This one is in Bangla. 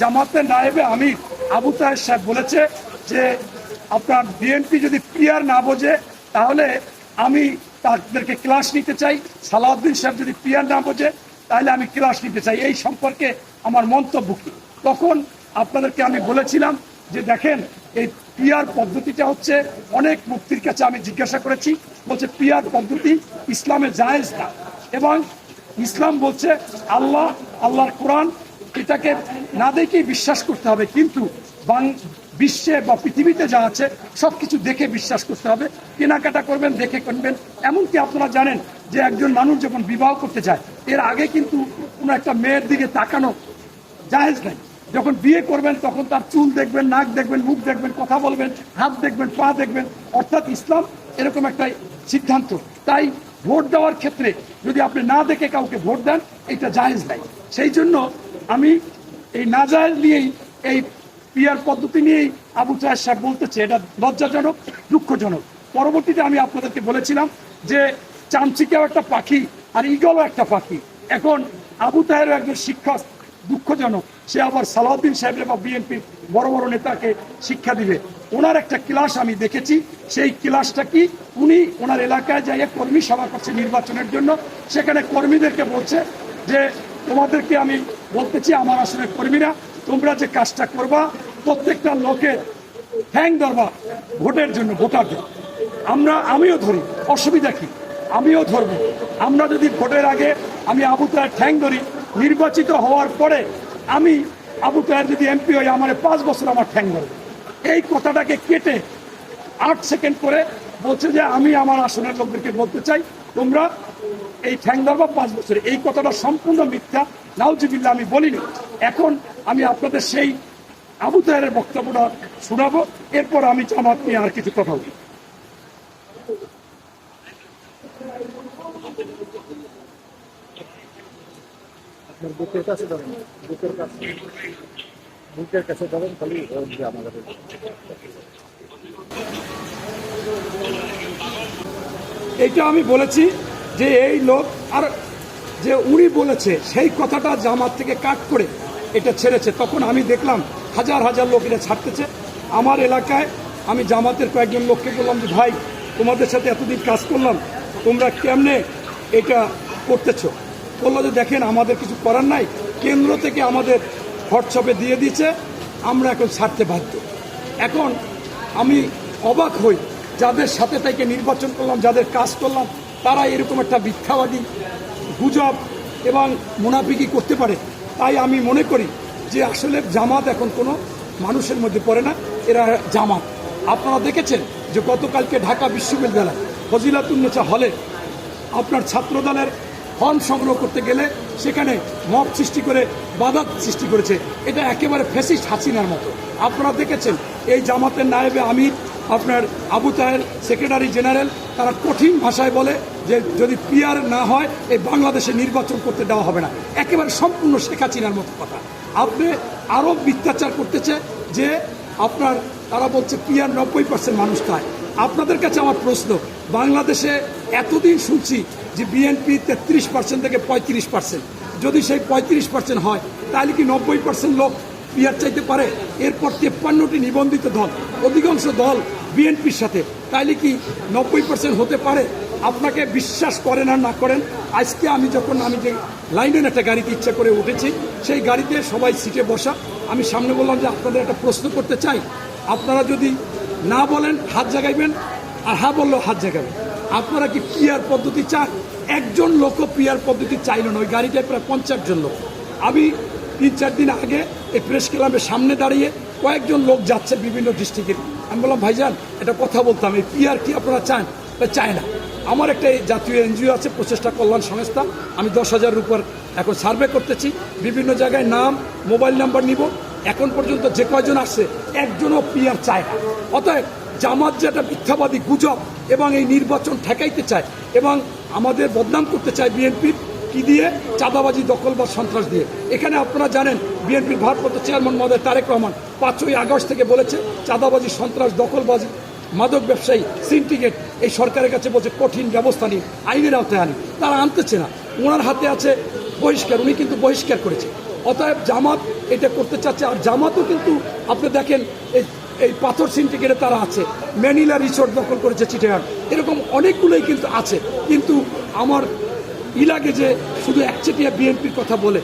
জামাতের নায়েবে আমি আবু তাহের সাহেব বলেছে যে আপনার বিএনপি যদি পিয়ার না বোঝে, তাহলে আমি তাদেরকে ক্লাস নিতে চাই। সালাউদ্দিন সাহেব যদি পিয়ার না বোঝে, তাহলে আমি ক্লাস নিতে চাই। এই সম্পর্কে আমার মন্তব্য কি? তখন আপনাদেরকে আমি বলেছিলাম যে দেখেন, এই পিয়ার পদ্ধতিটা হচ্ছে অনেক মুক্তির কাছে আমি জিজ্ঞাসা করেছি। বলছে, পিয়ার পদ্ধতি ইসলামে জায়েজ না। এবং ইসলাম বলছে, আল্লাহ, আল্লাহর কোরআন এটাকে না দেখেই বিশ্বাস করতে হবে, কিন্তু বিশ্বে বা পৃথিবীতে যা আছে সব কিছু দেখে বিশ্বাস করতে হবে। কেনাকাটা করবেন, দেখে করবেন এমনকি আপনারা জানেন যে একজন মানুষ যখন বিবাহ করতে যায়, এর আগে কিন্তু কোনো একটা মেয়ের দিকে তাকানো জাহেজ নাই। যখন বিয়ে করবেন, তখন তার চুল দেখবেন, নাক দেখবেন, মুখ দেখবেন, কথা বলবেন, হাত দেখবেন, পা দেখবেন। অর্থাৎ ইসলাম এরকম একটা সিদ্ধান্ত। তাই ভোট দেওয়ার ক্ষেত্রে যদি আপনি না দেখে কাউকে ভোট দেন, এটা জাহেজ নাই। সেই জন্য আমি এই না জায়েজ নিয়েই, এই পিয়ার পদ্ধতি নিয়েই আবু চাহের সাহেব বলতেছে, এটা লজ্জাজনক, দুঃখজনক। পরবর্তীতে আমি আপনাদেরকে বলেছিলাম যে চামচিকাও একটা পাখি আর ইগলও একটা পাখি। এখন আবু তাহেরও একজন শিক্ষক, দুঃখজনক। সে আবার সালাউদ্দিন সাহেবের বা বিএনপির বড় বড় নেতাকে শিক্ষা দিবে। ওনার একটা ক্লাস আমি দেখেছি। সেই ক্লাসটা কি? উনি ওনার এলাকায় যাইয়ে কর্মী সভা করছে নির্বাচনের জন্য, সেখানে কর্মীদেরকে বলছে যে, তোমাদেরকে আমি বলতেছি আমার আসলে কর্মীরা, তোমরা যে কাজটা করবা, প্রত্যেকটা লোকের ঠ্যাং ধরবা, ভোটের জন্য ভোটারদের আমরা, আমিও ধরি, অসুবিধা কি? আমিও ধরব। আমরা যদি ভোটের আগে আমি আবু ঠ্যাং ধরি, নির্বাচিত হওয়ার পরে আমি আবু তাহের যদি এমপি হই, আমার পাঁচ বছর আমার ঠ্যাং ধরবে। এই কথাটাকে কেটে আট সেকেন্ড করে বলছে যে আমি আমার আসনের লোকদেরকে বলতে চাই তোমরা এই ঠ্যাং ধরবা পাঁচ বছরে। এই কথাটা সম্পূর্ণ মিথ্যা। নাউজিবিল্লা আমি বলিনি। এখন আমি আপনাদের সেই আবু তাহের বক্তব্যটা শোনাবো। এরপর আমি জামাত নিয়ে আর কিছু কথা বলি বুকের কাছে ধরেন, বুকের কাছে বুকের কাছে ধরেন, খালি আমাদের এইটা আমি বলেছি যে এই লোক আর যে উনি বলেছে, সেই কথাটা জামাত থেকে কাট করে এটা ছেড়েছে। তখন আমি দেখলাম হাজার হাজার লোক এটা ছাড়তেছে। আমার এলাকায় আমি জামাতের কয়েকজন লোককে বললাম যে, ভাই, তোমাদের সাথে এতদিন কাজ করলাম, তোমরা কেমনে এটা করতেছ? বলল যে, দেখেন, আমাদের কিছু করার নাই। কেন্দ্র থেকে আমাদের হোয়াটসঅ্যাপে দিয়ে দিয়েছে। আমরা এখন ছাড়তে বাধ্য। এখন আমি অবাক হই যাদের সাথে থেকে নির্বাচন করলাম, যাদের কাজ করলাম, তারা এরকম একটা মিথ্যাবাদী গুজব এবং মুনাফিকি করতে পারে। তাই আমি মনে করি যে আসলে জামাত এখন কোনো মানুষের মধ্যে পড়ে না, এরা জামাত। আপনারা দেখেছেন যে গতকালকে ঢাকা বিশ্ববিদ্যালয় ফজিলাতুন্নেসা হলে আপনার ছাত্রদলের ফর্ম সংগ্রহ করতে গেলে সেখানে মব সৃষ্টি করে বাধা সৃষ্টি করেছে। এটা একেবারে ফেসিস্ট হাসিনার মতো। আপনারা দেখেছেন এই জামাতের নায়েবে আমির আপনার আবু তাহের সেক্রেটারি জেনারেল, তারা কঠিন ভাষায় বলে যে যদি পিয়ার না হয়, এই বাংলাদেশে নির্বাচন করতে দেওয়া হবে না। একেবারে সম্পূর্ণ শেখ হাসিনার মতো কথা। আপনি আরও মিথ্যাচার করতেছে যে আপনার, তারা বলছে পিয়ার নব্বই পার্সেন্ট মানুষ খায় আপনাদের কাছে আমার প্রশ্ন, বাংলাদেশে এতদিন শুনছি যে বিএনপি তেত্রিশ পার্সেন্ট থেকে পঁয়ত্রিশ পার্সেন্ট যদি সেই পঁয়ত্রিশ পার্সেন্ট হয়, তাহলে কি নব্বই পার্সেন্ট লোক পিয়ার চাইতে পারে, এরপর তেপ্পান্নটি নিবন্ধিত দল। অধিকাংশ দল বিএনপির সাথে। তাইলে কি নব্বই পার্সেন্ট হতে পারে? আপনাকে বিশ্বাস করেন আর না করেন? আজকে আমি যখন আমি যে লাইনের একটা গাড়িতে ইচ্ছা করে উঠেছি, সেই গাড়িতে সবাই সিটে বসা। আমি সামনে বললাম যে আপনাদের একটা প্রশ্ন করতে চাই। আপনারা যদি না বলেন, হাত জাগাইবেন? আর হ্যাঁ বললেও হাত জাগাবেন। আপনারা কি পিয়ার পদ্ধতি চান? একজন লোকও পিয়ার পদ্ধতি চাইল না। ওই গাড়িটায় প্রায় পঞ্চাশ জন লোক। আমি তিন চার দিন আগে এই প্রেস ক্লাবের সামনে দাঁড়িয়ে কয়েকজন লোক যাচ্ছে বিভিন্ন ডিস্ট্রিক্টের আমি বললাম, ভাইজান এটা কথা বলতাম, এই পিয়ার কি আপনারা চান তা চায় না। আমার একটা জাতীয় এনজিও আছে, প্রচেষ্টা কল্যাণ সংস্থা, আমি দশ হাজারের উপর এখন সার্ভে করতেছি, বিভিন্ন জায়গায় নাম মোবাইল নাম্বার নিব, এখন পর্যন্ত যে কয়জন আসছে, একজনও পিয়ার চায় না। অতএব জামাত যেটা মিথ্যাবাদী গুজব এবং এই নির্বাচন ঠেকাইতে চায় এবং আমাদের বদনাম করতে চায় বিএনপির কি দিয়ে? চাঁদাবাজি দখল বা সন্ত্রাস দিয়ে। এখানে আপনারা জানেন, বিএনপির ভারপ্রাপ্ত চেয়ারম্যান মহোদয় তারেক রহমান পাঁচই আগস্ট থেকে বলেছে, চাঁদাবাজি, সন্ত্রাস, দখলবাজি, মাদক ব্যবসায়ী, সিন্ডিকেট, এই সরকারের কাছে বলছে, কঠিন ব্যবস্থা নিন, আইনের আওতায় আনি তারা আনতেছে না। ওনার হাতে আছে বহিষ্কার, উনি কিন্তু বহিষ্কার করেছে। অতএব জামাত এটা করতে চাচ্ছে, আর জামাতও কিন্তু, আপনি দেখেন, এই- এই পাথর সিন্ডিকেটে তারা আছে, ম্যানিলা রিসোর্ট দখল করেছে চিটাগাং। এরকম অনেকগুলোই কিন্তু আছে। কিন্তু আমার ই লাগে যে শুধু একচেটিয়া বিএনপির কথা বলে।